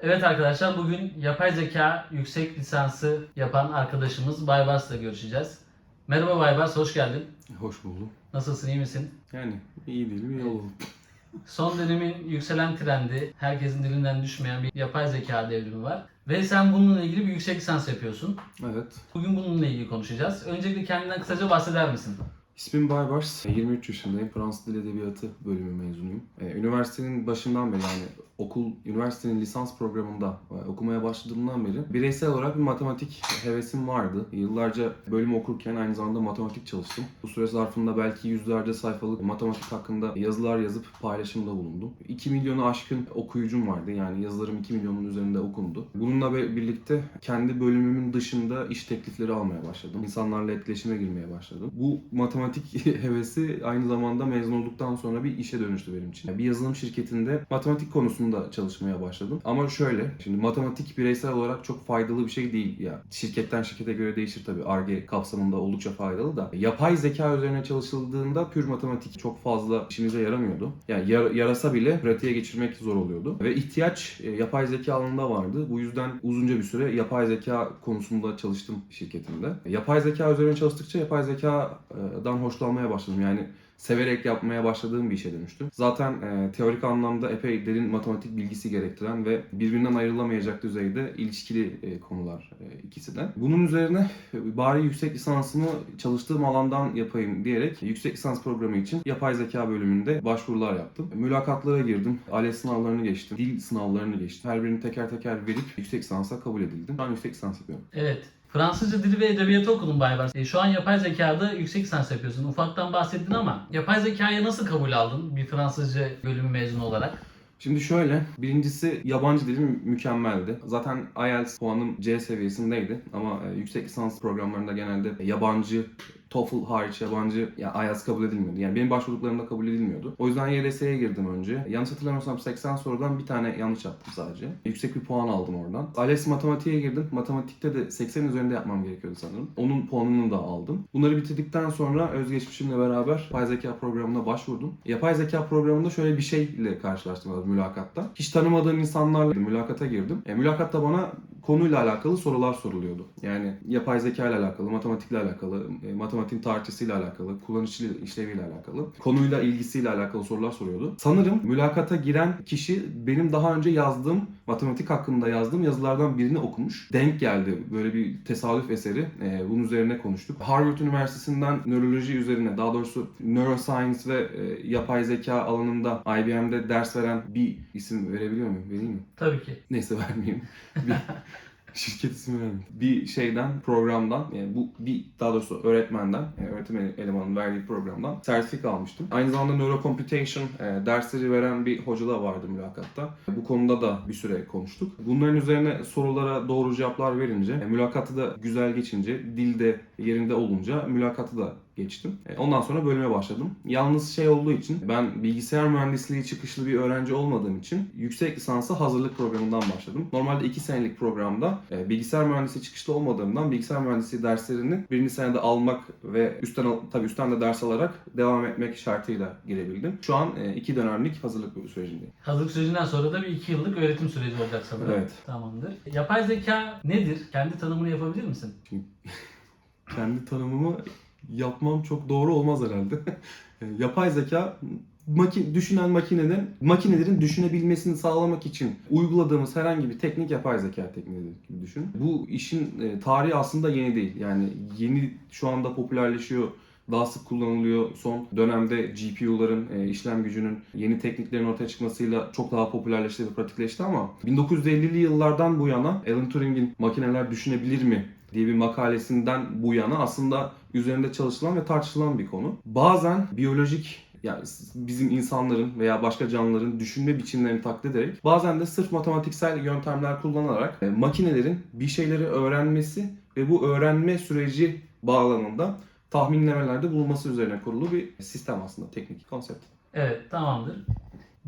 Evet arkadaşlar bugün yapay zeka yüksek lisansı yapan arkadaşımız Baybars'la görüşeceğiz. Merhaba Baybars, hoş geldin. Hoş buldum. Nasılsın, iyi misin? Yani iyi değilim, iyi olalım. Son dönemin yükselen trendi, herkesin dilinden düşmeyen bir yapay zeka devrimi var. Ve sen bununla ilgili bir yüksek lisans yapıyorsun. Evet. Bugün bununla ilgili konuşacağız. Öncelikle kendinden kısaca bahseder misin? İsmim Baybars. 23 yaşındayım. Fransız Dil Edebiyatı bölümü mezunuyum. Ee, Üniversitenin başından beri yani okul, üniversitenin lisans programında e, okumaya başladığımdan beri bireysel olarak bir matematik hevesim vardı. Yıllarca bölüm okurken aynı zamanda matematik çalıştım. Bu süre zarfında belki yüzlerce sayfalık matematik hakkında yazılar yazıp paylaşımda bulundum. 2 milyonu aşkın okuyucum vardı. Yani yazılarım 2 milyonun üzerinde okundu. Bununla birlikte kendi bölümümün dışında iş teklifleri almaya başladım. İnsanlarla etkileşime girmeye başladım. Bu matematik hevesi aynı zamanda mezun olduktan sonra bir işe dönüştü benim için. Bir yazılım şirketinde matematik konusunda çalışmaya başladım. Ama şöyle, şimdi matematik bireysel olarak çok faydalı bir şey değil. Ya şirketten şirkete göre değişir tabii. Ar-Ge kapsamında oldukça faydalı da. Yapay zeka üzerine çalışıldığında pür matematik çok fazla işimize yaramıyordu. Yani yar- yarasa bile pratiğe geçirmek zor oluyordu. Ve ihtiyaç e, yapay zeka alanında vardı. Bu yüzden uzunca bir süre yapay zeka konusunda çalıştım şirketimde. Yapay zeka üzerine çalıştıkça yapay zekadan hoşlanmaya başladım. Yani severek yapmaya başladığım bir işe dönüştü. Zaten e, teorik anlamda epey derin matematik bilgisi gerektiren ve birbirinden ayrılamayacak düzeyde ilişkili e, konular e, ikisi de. Bunun üzerine e, bari yüksek lisansımı çalıştığım alandan yapayım diyerek yüksek lisans programı için yapay zeka bölümünde başvurular yaptım. Mülakatlara girdim. ALES sınavlarını geçtim. Dil sınavlarını geçtim. Her birini teker teker verip yüksek lisansa kabul edildim. An yüksek lisans yapıyorum. Evet. Fransızca dili ve edebiyatı okudun Baybars. E, şu an yapay zekada yüksek lisans yapıyorsun. Ufaktan bahsettin ama yapay zekayı nasıl kabul aldın bir Fransızca bölümü mezunu olarak? Şimdi şöyle, birincisi yabancı dilim mükemmeldi. Zaten IELTS puanım C seviyesindeydi ama e, yüksek lisans programlarında genelde yabancı TOEFL hariç yabancı ya IELTS kabul edilmiyordu. Yani benim başvurduklarımda kabul edilmiyordu. O yüzden YDS'ye girdim önce. Yanlış hatırlamıyorsam 80 sorudan bir tane yanlış yaptım sadece. Yüksek bir puan aldım oradan. ALES matematiğe girdim. Matematikte de 80 üzerinde yapmam gerekiyordu sanırım. Onun puanını da aldım. Bunları bitirdikten sonra özgeçmişimle beraber yapay zeka programına başvurdum. Yapay zeka programında şöyle bir şeyle karşılaştım mülakatta. Hiç tanımadığım insanlarla mülakata girdim. E, mülakatta bana konuyla alakalı sorular soruluyordu. Yani yapay zeka ile alakalı, matematikle alakalı, e, matematiğin tarihçesiyle alakalı, kullanıcı işleviyle alakalı, konuyla ilgisiyle alakalı sorular soruyordu. Sanırım mülakata giren kişi benim daha önce yazdığım, matematik hakkında yazdığım yazılardan birini okumuş. Denk geldi böyle bir tesadüf eseri. E, bunun üzerine konuştuk. Harvard Üniversitesi'nden nöroloji üzerine, daha doğrusu neuroscience ve e, yapay zeka alanında IBM'de ders veren bir isim verebiliyor muyum? Vereyim mi? Tabii ki. Neyse vermeyeyim. Şirket ismi vermeyeyim. Bir şeyden, programdan, yani bu bir daha doğrusu öğretmenden, yani öğretim ele- elemanının verdiği programdan sertifika almıştım. Aynı zamanda Neurocomputation e, dersleri veren bir hoca da vardı mülakatta. Bu konuda da bir süre konuştuk. Bunların üzerine sorulara doğru cevaplar verince, e, mülakatı da güzel geçince, dilde yerinde olunca mülakatı da geçtim. E, Ondan sonra bölüme başladım. Yalnız şey olduğu için ben bilgisayar mühendisliği çıkışlı bir öğrenci olmadığım için yüksek lisansa hazırlık programından başladım. Normalde 2 senelik programda e, bilgisayar mühendisliği çıkışlı olmadığımdan bilgisayar mühendisliği derslerini birinci senede almak ve üstten tabii üstten de ders alarak devam etmek şartıyla girebildim. Şu an 2 dönemlik hazırlık sürecindeyim. Hazırlık sürecinden sonra da bir iki yıllık öğretim süreci olacak sanırım. Evet. Tamamdır. Yapay zeka nedir? Kendi tanımını yapabilir misin? kendi tanımımı yapmam çok doğru olmaz herhalde. Yani Yapay zeka maki, düşünen makinenin makinelerin düşünebilmesini sağlamak için uyguladığımız herhangi bir teknik yapay zeka tekniği gibi düşün. Bu işin e, tarihi aslında yeni değil. Yani yeni şu anda popülerleşiyor daha sık kullanılıyor. Son dönemde GPU'ların, e, işlem gücünün yeni tekniklerin ortaya çıkmasıyla çok daha popülerleşti ve pratikleşti ama 1950'li yıllardan bu yana Alan Turing'in makineler düşünebilir mi diye bir makalesinden bu yana aslında üzerinde çalışılan ve tartışılan bir konu. Bazen biyolojik yani bizim insanların veya başka canlıların düşünme biçimlerini taklit ederek bazen de sırf matematiksel yöntemler kullanarak e, makinelerin bir şeyleri öğrenmesi ve bu öğrenme süreci bağlamında tahminlemelerde bulunması üzerine kurulu bir sistem aslında teknik konsept. Evet, tamamdır.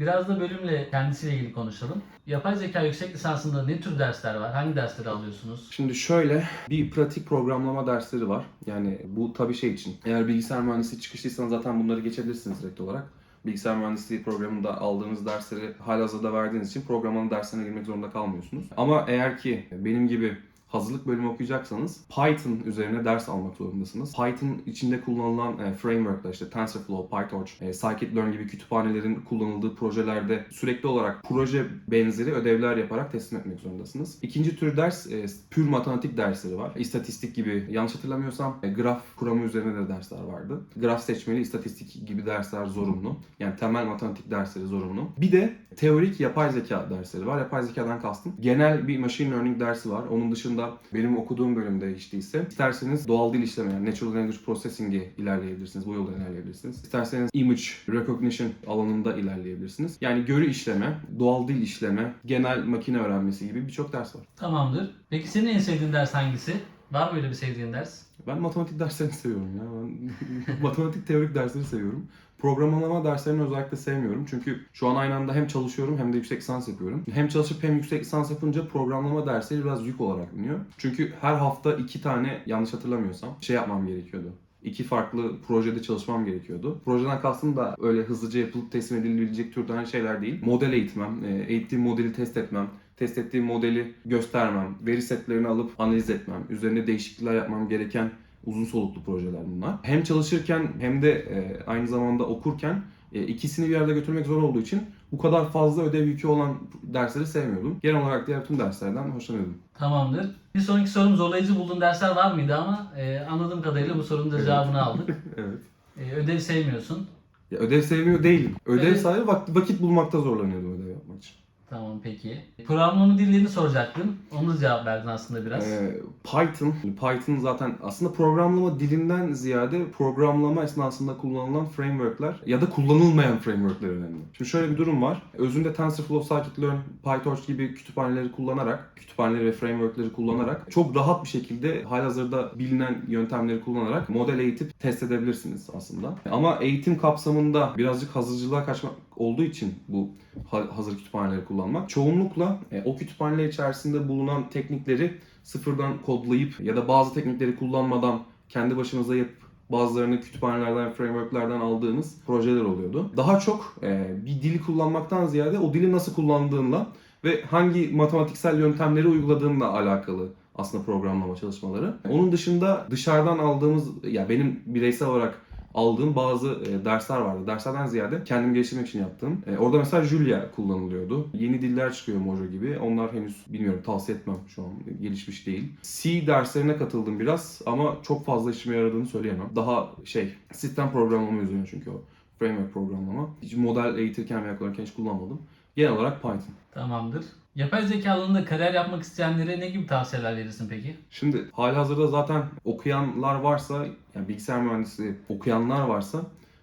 Biraz da bölümle kendisiyle ilgili konuşalım. Yapay zeka yüksek lisansında ne tür dersler var? Hangi dersleri alıyorsunuz? Şimdi şöyle bir pratik programlama dersleri var. Yani bu tabii şey için. Eğer bilgisayar mühendisliği çıkışlıysanız zaten bunları geçebilirsiniz direkt olarak. bilgisayar mühendisliği programında aldığınız dersleri halihazırda verdiğiniz için programlama derslerine girmek zorunda kalmıyorsunuz. Ama eğer ki benim gibi hazırlık bölümü okuyacaksanız Python üzerine ders almak zorundasınız. Python içinde kullanılan e, frameworklar işte TensorFlow, PyTorch, e, Scikit-learn gibi kütüphanelerin kullanıldığı projelerde sürekli olarak proje benzeri ödevler yaparak teslim etmek zorundasınız. İkinci tür ders e, pür matematik dersleri var. İstatistik gibi yanlış hatırlamıyorsam e, graf kuramı üzerine de dersler vardı. Graf seçmeli, istatistik gibi dersler zorunlu. Yani temel matematik dersleri zorunlu. Bir de teorik yapay zeka dersleri var. Yapay zekadan kastım. Genel bir machine learning dersi var. Onun dışında benim okuduğum bölümde hiç değilse isterseniz doğal dil işleme yani natural language processing'e ilerleyebilirsiniz. Bu yolda ilerleyebilirsiniz. İsterseniz image recognition alanında ilerleyebilirsiniz. Yani görü işleme, doğal dil işleme, genel makine öğrenmesi gibi birçok ders var. Tamamdır. Peki senin en sevdiğin ders hangisi? Var mı öyle bir sevdiğin ders? Ben matematik derslerini seviyorum ya. Ben matematik teorik dersleri seviyorum. Programlama derslerini özellikle sevmiyorum. Çünkü şu an aynı anda hem çalışıyorum hem de yüksek lisans yapıyorum. Hem çalışıp hem yüksek lisans yapınca programlama dersleri biraz yük olarak biniyor. Çünkü her hafta iki tane yanlış hatırlamıyorsam şey yapmam gerekiyordu. İki farklı projede çalışmam gerekiyordu. Projeden kastım da öyle hızlıca yapılıp teslim edilebilecek türden şeyler değil. Model eğitmem, e, eğittiğim modeli test etmem, test ettiğim modeli göstermem, veri setlerini alıp analiz etmem, üzerine değişiklikler yapmam gereken uzun soluklu projeler bunlar. Hem çalışırken hem de e, aynı zamanda okurken e, ikisini bir arada götürmek zor olduğu için bu kadar fazla ödev yükü olan dersleri sevmiyordum. Genel olarak diğer tüm derslerden hoşlanıyordum. Tamamdır. Bir sonraki sorum zorlayıcı bulduğun dersler var mıydı ama e, anladığım kadarıyla bu sorunun da Evet. cevabını aldık. evet. E, ödev sevmiyorsun. Ya ödev sevmiyor değilim. Ödev Evet. vakit, vakit bulmakta zorlanıyordum ödev yapmak için. Tamam peki. Programlama dillerini soracaktım. Onu cevap verdin aslında biraz. Ee, Python, Python zaten aslında programlama dilinden ziyade programlama esnasında kullanılan frameworkler ya da kullanılmayan frameworkler önemli. Şimdi şöyle bir durum var. Özünde TensorFlow, Scikit-learn, PyTorch gibi kütüphaneleri kullanarak, kütüphaneleri ve frameworkleri kullanarak çok rahat bir şekilde halihazırda bilinen yöntemleri kullanarak model eğitip test edebilirsiniz aslında. Ama eğitim kapsamında birazcık hazırcılığa kaçmak olduğu için bu ha- hazır kütüphaneleri kullanmak. Çoğunlukla e, o kütüphaneler içerisinde bulunan teknikleri sıfırdan kodlayıp ya da bazı teknikleri kullanmadan kendi başınıza yapıp bazılarını kütüphanelerden, frameworklerden aldığınız projeler oluyordu. Daha çok e, bir dili kullanmaktan ziyade o dili nasıl kullandığınla ve hangi matematiksel yöntemleri uyguladığınla alakalı aslında programlama çalışmaları. Onun dışında dışarıdan aldığımız, ya benim bireysel olarak aldığım bazı e, dersler vardı. Derslerden ziyade kendim geliştirmek için yaptığım. E, orada mesela Julia kullanılıyordu. Yeni diller çıkıyor Mojo gibi. Onlar henüz bilmiyorum tavsiye etmem şu an. Gelişmiş değil. C derslerine katıldım biraz ama çok fazla işime yaradığını söyleyemem. Daha şey sistem programlama üzerine çünkü o. Framework programlama. Hiç model eğitirken veya kullanırken hiç kullanmadım. Genel olarak Python. Tamamdır. Yapay zeka alanında kariyer yapmak isteyenlere ne gibi tavsiyeler verirsin peki? Şimdi halihazırda zaten okuyanlar varsa, yani bilgisayar mühendisliği okuyanlar varsa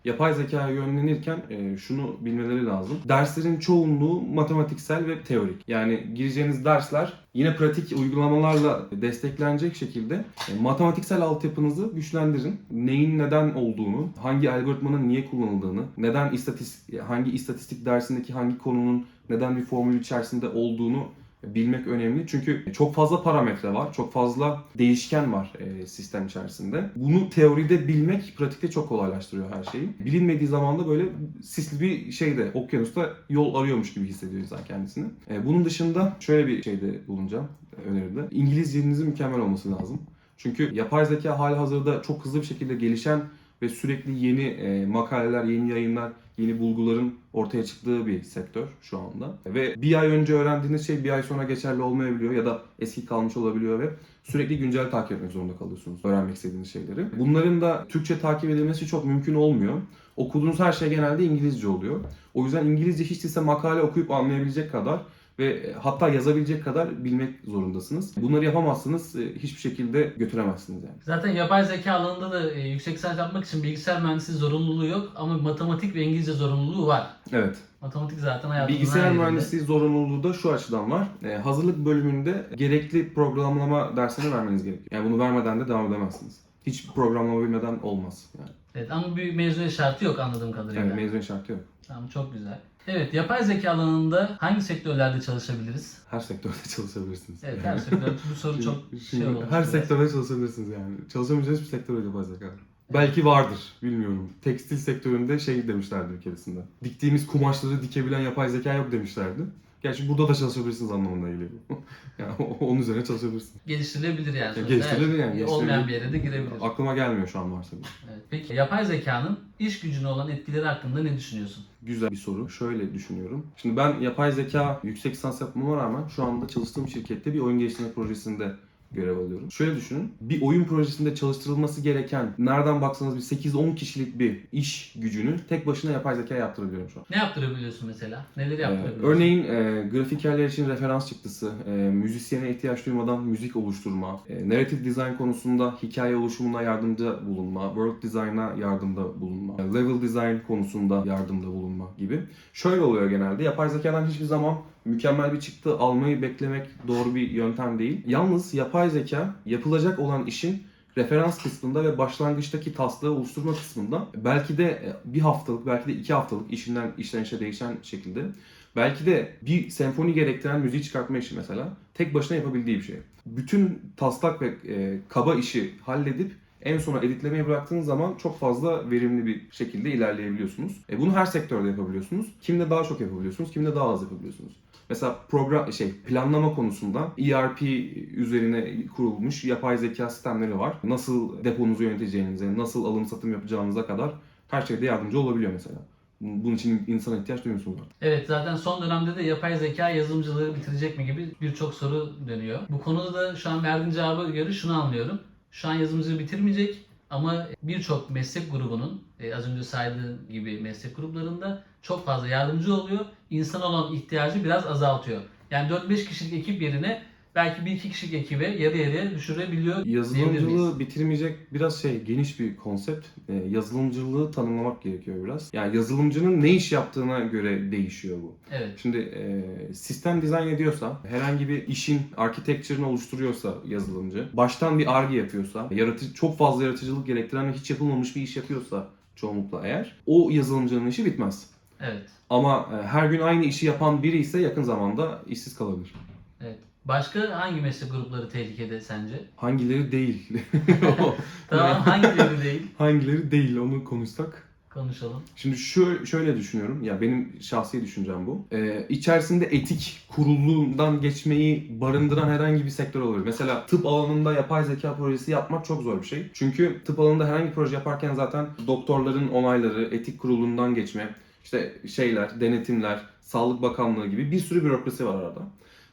yapay zekaya yönlenirken e, şunu bilmeleri lazım. Derslerin çoğunluğu matematiksel ve teorik. Yani gireceğiniz dersler yine pratik uygulamalarla desteklenecek şekilde e, matematiksel altyapınızı güçlendirin. Neyin neden olduğunu, hangi algoritmanın niye kullanıldığını, neden istatistik hangi istatistik dersindeki hangi konunun neden bir formül içerisinde olduğunu bilmek önemli. Çünkü çok fazla parametre var, çok fazla değişken var e, sistem içerisinde. Bunu teoride bilmek pratikte çok kolaylaştırıyor her şeyi. Bilinmediği zaman da böyle sisli bir şeyde, okyanusta yol arıyormuş gibi hissediyor insan kendisini. E, bunun dışında şöyle bir şeyde bulunacağım e, öneride. İngilizcenizin mükemmel olması lazım. Çünkü yapay zeka hali hazırda çok hızlı bir şekilde gelişen ve sürekli yeni e, makaleler, yeni yayınlar, yeni bulguların ortaya çıktığı bir sektör şu anda. Ve bir ay önce öğrendiğiniz şey bir ay sonra geçerli olmayabiliyor ya da eski kalmış olabiliyor ve sürekli güncel takip etmek zorunda kalıyorsunuz öğrenmek istediğiniz şeyleri. Bunların da Türkçe takip edilmesi çok mümkün olmuyor. Okuduğunuz her şey genelde İngilizce oluyor. O yüzden İngilizce hiç değilse makale okuyup anlayabilecek kadar ve hatta yazabilecek kadar bilmek zorundasınız. Bunları yapamazsınız, e, hiçbir şekilde götüremezsiniz yani. Zaten yapay zeka alanında da e, yüksek lisans yapmak için bilgisayar mühendisliği zorunluluğu yok ama matematik ve İngilizce zorunluluğu var. Evet. Matematik zaten hayatımızın Bilgisayar mühendisliği zorunluluğu da şu açıdan var. Ee, hazırlık bölümünde gerekli programlama dersini vermeniz gerekiyor. Yani bunu vermeden de devam edemezsiniz. Hiç programlama bilmeden olmaz. Yani. Evet ama bir mezuniyet şartı yok anladığım kadarıyla. Evet, mezun şartı yok. Tamam çok güzel. Evet yapay zeka alanında hangi sektörlerde çalışabiliriz? Her sektörde çalışabilirsiniz. Evet her sektör bu soru çok Şimdi- şey şimdi olmuş. Her biraz. sektörde çalışabilirsiniz yani. Çalışamayacağınız bir sektör yok yapay zeka. Belki vardır, bilmiyorum. Tekstil sektöründe şey demişlerdi bir keresinde. Diktiğimiz kumaşları dikebilen yapay zeka yok demişlerdi. Gerçi burada da çalışabilirsiniz anlamına geliyor. yani onun üzerine çalışabilirsin. Geliştirilebilir yani. sonuçta. geliştirilebilir yani, Evet, Olmayan bir yere de girebilir. Aklıma gelmiyor şu an varsa bir. Evet. Peki yapay zekanın iş gücüne olan etkileri hakkında ne düşünüyorsun? Güzel bir soru. Şöyle düşünüyorum. Şimdi ben yapay zeka yüksek lisans yapmama rağmen şu anda çalıştığım şirkette bir oyun geliştirme projesinde görev alıyorum. Şöyle düşünün. Bir oyun projesinde çalıştırılması gereken nereden baksanız bir 8-10 kişilik bir iş gücünü tek başına yapay zeka yaptırabiliyorum şu an. Ne yaptırabiliyorsun mesela? Neleri Ee, yaptırabiliyorsun? örneğin e, grafikerler için referans çıktısı, e, müzisyene ihtiyaç duymadan müzik oluşturma, e, narrative design konusunda hikaye oluşumuna yardımcı bulunma, world design'a yardımda bulunma, level design konusunda yardımda bulunma gibi. Şöyle oluyor genelde. Yapay zekadan hiçbir zaman mükemmel bir çıktı almayı beklemek doğru bir yöntem değil. Yalnız yapay zeka yapılacak olan işin referans kısmında ve başlangıçtaki taslağı oluşturma kısmında belki de e, bir haftalık, belki de iki haftalık işinden işten işe değişen şekilde belki de bir senfoni gerektiren müziği çıkartma işi mesela tek başına yapabildiği bir şey. Bütün taslak ve e, kaba işi halledip en sona editlemeye bıraktığınız zaman çok fazla verimli bir şekilde ilerleyebiliyorsunuz. E, bunu her sektörde yapabiliyorsunuz. Kimde daha çok yapabiliyorsunuz, kimde daha az yapabiliyorsunuz. Mesela program şey planlama konusunda ERP üzerine kurulmuş yapay zeka sistemleri var. Nasıl deponuzu yöneteceğinize, nasıl alım satım yapacağınıza kadar her şeyde yardımcı olabiliyor mesela. Bunun için insana ihtiyaç duymuyorsunuz. artık. Evet zaten son dönemde de yapay zeka yazılımcılığı bitirecek mi gibi birçok soru dönüyor. Bu konuda da şu an verdiğin cevaba göre şunu anlıyorum. Şu an yazılımcılığı bitirmeyecek ama birçok meslek grubunun e, az önce saydığım gibi meslek gruplarında çok fazla yardımcı oluyor. İnsan olan ihtiyacı biraz azaltıyor. Yani 4-5 kişilik ekip yerine belki 1-2 kişilik ekibe yarı yarıya düşürebiliyor? Yazılımcılığı bitirmeyecek biraz şey geniş bir konsept. Ee, yazılımcılığı tanımlamak gerekiyor biraz. Yani yazılımcının ne iş yaptığına göre değişiyor bu. Evet. Şimdi e, sistem dizayn ediyorsa, herhangi bir işin architecture'ını oluşturuyorsa yazılımcı, baştan bir arge yapıyorsa, yaratıcı, çok fazla yaratıcılık gerektiren ve hiç yapılmamış bir iş yapıyorsa çoğunlukla eğer, o yazılımcının işi bitmez. Evet. Ama e, her gün aynı işi yapan biri ise yakın zamanda işsiz kalabilir. Başka hangi meslek grupları tehlikede sence? Hangileri değil? Tamam hangileri değil? Hangileri değil onu konuşsak. Konuşalım. Şimdi şu şöyle düşünüyorum. Ya benim şahsi düşüncem bu. Ee, içerisinde etik kurulundan geçmeyi barındıran herhangi bir sektör olabilir. Mesela tıp alanında yapay zeka projesi yapmak çok zor bir şey. Çünkü tıp alanında herhangi bir proje yaparken zaten doktorların onayları, etik kurulundan geçme, işte şeyler, denetimler, Sağlık Bakanlığı gibi bir sürü bürokrasi var arada.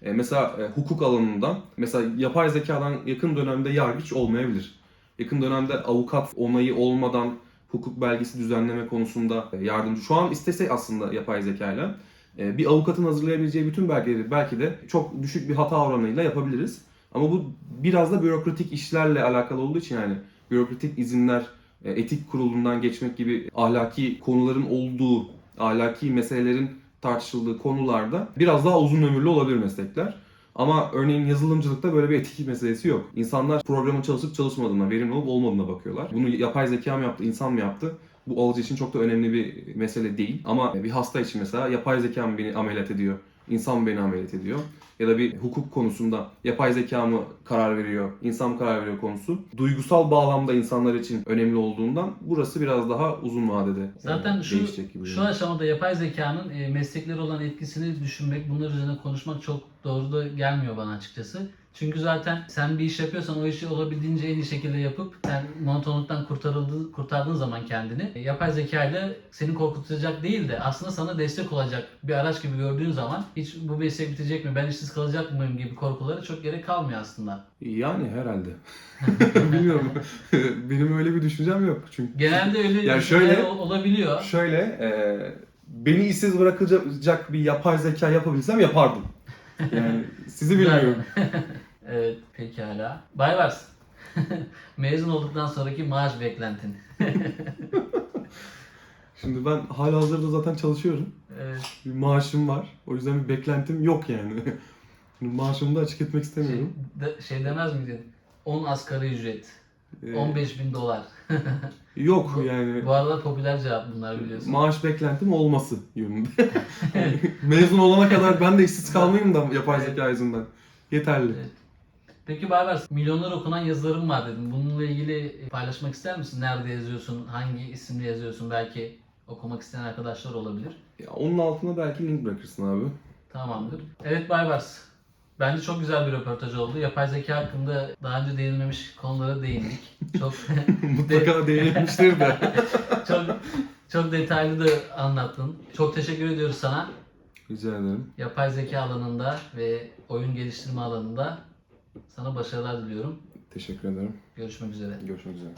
Ee, mesela e, hukuk alanında mesela yapay zekadan yakın dönemde yargıç olmayabilir. Yakın dönemde avukat onayı olmadan hukuk belgesi düzenleme konusunda e, yardımcı. Şu an istesek aslında yapay zekayla e, bir avukatın hazırlayabileceği bütün belgeleri belki de çok düşük bir hata oranıyla yapabiliriz. Ama bu biraz da bürokratik işlerle alakalı olduğu için yani bürokratik izinler, e, etik kurulundan geçmek gibi ahlaki konuların olduğu, ahlaki meselelerin tartışıldığı konularda biraz daha uzun ömürlü olabilir meslekler. Ama örneğin yazılımcılıkta böyle bir etik meselesi yok. İnsanlar programın çalışıp çalışmadığına, verimli olup olmadığına bakıyorlar. Bunu yapay zeka mı yaptı, insan mı yaptı? Bu alıcı için çok da önemli bir mesele değil. Ama bir hasta için mesela yapay zeka mı beni ameliyat ediyor, insan beni ameliyat ediyor? Ya da bir hukuk konusunda yapay zeka mı karar veriyor, insan mı karar veriyor konusu. Duygusal bağlamda insanlar için önemli olduğundan burası biraz daha uzun vadede Zaten e, şu gibi. şu aşamada yapay zekanın e, meslekleri olan etkisini düşünmek, bunlar üzerine konuşmak çok doğru da gelmiyor bana açıkçası. Çünkü zaten sen bir iş yapıyorsan o işi olabildiğince en iyi şekilde yapıp sen monotonluktan kurtardığın zaman kendini e, yapay zeka ile seni korkutacak değil de aslında sana destek olacak bir araç gibi gördüğün zaman hiç bu meslek bitecek mi, ben işsiz kalacak mıyım gibi korkulara çok gerek kalmıyor aslında. Yani herhalde. Bilmiyorum. Benim öyle bir düşüncem yok. Çünkü Genelde öyle Yani şöyle- ol- olabiliyor. Şöyle, e, beni işsiz bırakacak bir yapay zeka yapabilsem yapardım. Yani sizi bilmiyorum. evet pekala. Baybars. Mezun olduktan sonraki maaş beklentin. Şimdi ben hala hazırda zaten çalışıyorum. Evet. Bir maaşım var. O yüzden bir beklentim yok yani. Şimdi maaşımı da açık etmek Şey, istemiyorum. de- şey demez miydin? 10 asgari ücret. Ee, 15 bin dolar. Yok yani. Bu arada popüler cevap bunlar biliyorsun. Maaş beklentim olması yönünde. Mezun olana kadar ben de işsiz kalmayayım da yapay zeka yüzünden. Yeterli. Evet. Peki Baybars, milyonlar okunan yazılarım var dedim. Bununla ilgili paylaşmak ister misin? Nerede yazıyorsun? Hangi isimle yazıyorsun? Belki okumak isteyen arkadaşlar olabilir. Ya onun altına belki link bırakırsın abi. Tamamdır. Evet Baybars. Bence çok güzel bir röportaj oldu. Yapay zeka hakkında daha önce değinilmemiş konulara değindik. Çok Mutlaka değinmiştir de. çok çok detaylı da anlattın. Çok teşekkür ediyoruz sana. Rica ederim. Yapay zeka alanında ve oyun geliştirme alanında sana başarılar diliyorum. Teşekkür ederim. Görüşmek üzere. Görüşmek üzere.